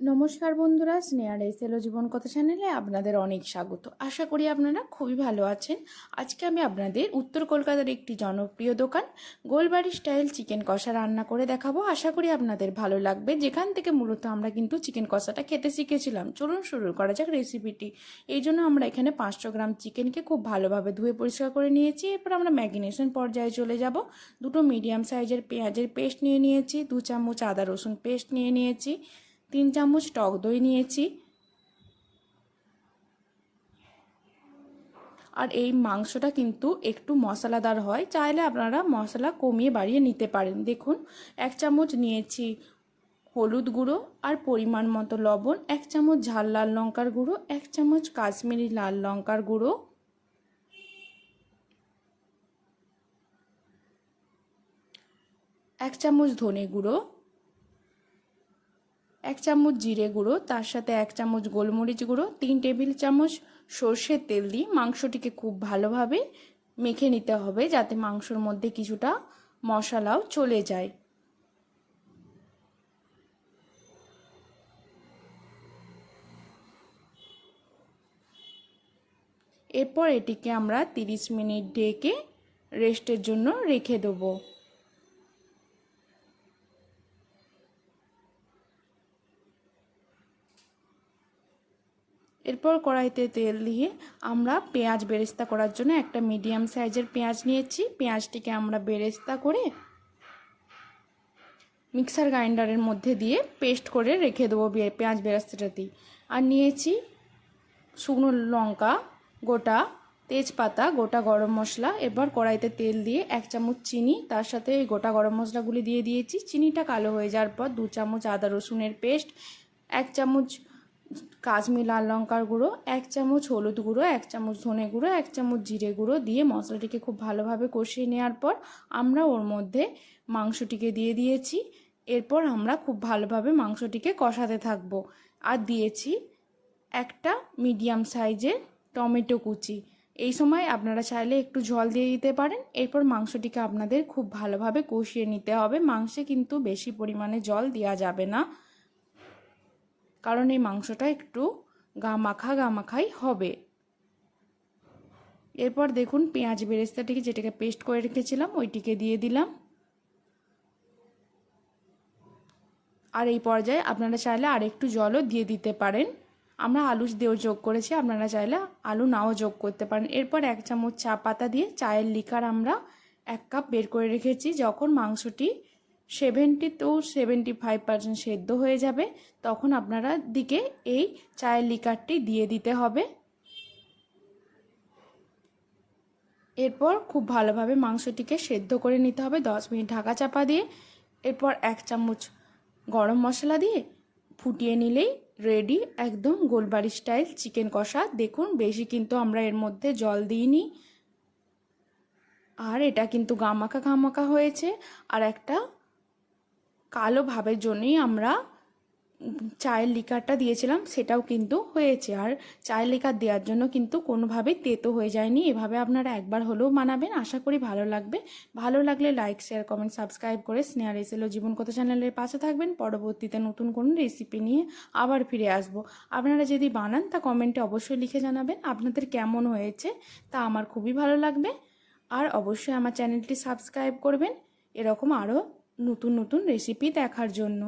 নমস্কার বন্ধুরা স্নেহার এই সেলো জীবন কথা চ্যানেলে আপনাদের অনেক স্বাগত। আশা করি আপনারা খুবই ভালো আছেন। আজকে আমি আপনাদের উত্তর কলকাতার একটি জনপ্রিয় দোকান, গোলবাড়ি স্টাইল চিকেন কষা রান্না করে দেখাবো। আশা করি আপনাদের ভালো লাগবে। যেখান থেকে মূলত আমরা কিন্তু চিকেন কষাটা খেতে শিখেছিলাম। চলুন শুরু করা যাক রেসিপিটি এই জন্য আমরা এখানে পাঁচশো গ্রাম চিকেনকে খুব ভালোভাবে ধুয়ে পরিষ্কার করে নিয়েছি। এরপর আমরা ম্যাগিনেশন পর্যায়ে চলে যাব। দুটো মিডিয়াম সাইজের পেঁয়াজের পেস্ট নিয়ে নিয়েছি, দু চামচ আদা রসুন পেস্ট নিয়ে নিয়েছি। তিন চামচ টক দই নিয়েছি। আর এই মাংসটা কিন্তু একটু মশলাদার হয়, চাইলে আপনারা মশলা কমিয়ে বাড়িয়ে নিতে পারেন। দেখুন, এক চামচ নিয়েছি হলুদ গুঁড়ো আর পরিমাণ মতো লবণ, এক চামচ ঝাল লাল লঙ্কার গুঁড়ো, এক চামচ কাশ্মীরি লাল লঙ্কার গুঁড়ো। এক চামচ ধনে গুঁড়ো এক চামচ জিরে গুঁড়ো, তার সাথে এক চামচ গোলমরিচ গুঁড়ো, তিন টেবিল চামচ সর্ষের তেল দিয়ে মাংসটিকে খুব ভালোভাবে মেখে নিতে হবে যাতে মাংসর মধ্যে কিছুটা মশলাও চলে যায়। এরপর এটিকে আমরা তিরিশ মিনিট ডেকে রেস্টের জন্য রেখে দেবো। এরপর কড়াইতে তেল দিয়ে আমরা পেঁয়াজ বেরেস্তা করার জন্য একটা মিডিয়াম সাইজের পেঁয়াজ নিয়েছি। পেঁয়াজটিকে আমরা বেরেস্তা করে মিক্সার গ্রাইন্ডারের মধ্যে দিয়ে পেস্ট করে রেখে দেবো পেঁয়াজ বেরেস্তাটাতেই আর নিয়েছি শুকনো লঙ্কা, গোটা তেজপাতা, গোটা গরম মশলা। এবার কড়াইতে তেল দিয়ে এক চামচ চিনি, তার সাথে ওই গোটা গরম মশলাগুলি দিয়ে দিয়েছি। চিনিটা কালো হয়ে যাওয়ার পর দু চামচ আদা রসুনের পেস্ট, এক চামচ কাশ্মীর লাল লঙ্কার গুঁড়ো, এক চামচ হলুদ গুঁড়ো, এক চামচ ধনে গুঁড়ো, এক চামচ জিরে গুঁড়ো দিয়ে মশলাটিকে খুব ভালোভাবে কষিয়ে নেওয়ার পর আমরা ওর মধ্যে মাংসটিকে দিয়ে দিয়েছি। এরপর আমরা খুব ভালোভাবে মাংসটিকে কষাতে থাকব। আর দিয়েছি একটা মিডিয়াম সাইজের টমেটো কুচি। এই সময় আপনারা চাইলে একটু জল দিয়ে দিতে পারেন। এরপর মাংসটিকে আপনাদের খুব ভালোভাবে কষিয়ে নিতে হবে। মাংসে কিন্তু বেশি পরিমাণে জল দেওয়া যাবে না। কারণ এই মাংসটা একটু গা মাখা গা মাখাই হবে। এরপর দেখুন পেঁয়াজ বেরেস্তাটিকে যেটাকে পেস্ট করে রেখেছিলাম, ওইটিকে দিয়ে দিলাম। আর এই পর্যায়ে আপনারা চাইলে আর একটু জলও দিয়ে দিতে পারেন। আমরা আলু দিয়েও যোগ করেছি, আপনারা চাইলে আলু নাও যোগ করতে পারেন। এরপর এক চামচ চা পাতা দিয়ে চায়ের লিকার আমরা এক কাপ বের করে রেখেছি। যখন মাংসটি seventy two seventy five percent সেদ্ধ হয়ে যাবে, তখন আপনারা দিকে এই চায়ের লিকারটি দিয়ে দিতে হবে। এরপর খুব ভালোভাবে মাংসটিকে সেদ্ধ করে নিতে হবে, দশ মিনিট ঢাকা চাপা দিয়ে। এরপর এক চামচ গরম মশলা দিয়ে ফুটিয়ে নিলেই রেডি, একদম গোলবাড়ি স্টাইল চিকেন কষা। দেখুন, বেশি কিন্তু আমরা এর মধ্যে জল দিইনি। আর এটা কিন্তু গামাকা গামাকা হয়েছে। আর একটা কালো ভাবের জন্যই আমরা চায়ের লিকারটা দিয়েছিলাম, সেটাও কিন্তু হয়েছে। আর চায়ের লিকার দেওয়ার জন্য কিন্তু কোনোভাবেই তেতো হয়ে যায়নি। এভাবে আপনারা একবার হলেও বানাবেন আশা করি ভালো লাগবে। ভালো লাগলে লাইক শেয়ার কমেন্ট সাবস্ক্রাইব করে স্নেহার এসেলো জীবন কথা চ্যানেলের পাশে থাকবেন। পরবর্তীতে নতুন কোনো রেসিপি নিয়ে আবার ফিরে আসব। আপনারা যদি বানান, তা কমেন্টে অবশ্যই লিখে জানাবেন আপনাদের কেমন হয়েছে, তা আমার খুবই ভালো লাগবে। আর অবশ্যই আমার চ্যানেলটি সাবস্ক্রাইব করবেন। এরকম আরও নতুন নতুন রেসিপি দেখার জন্য।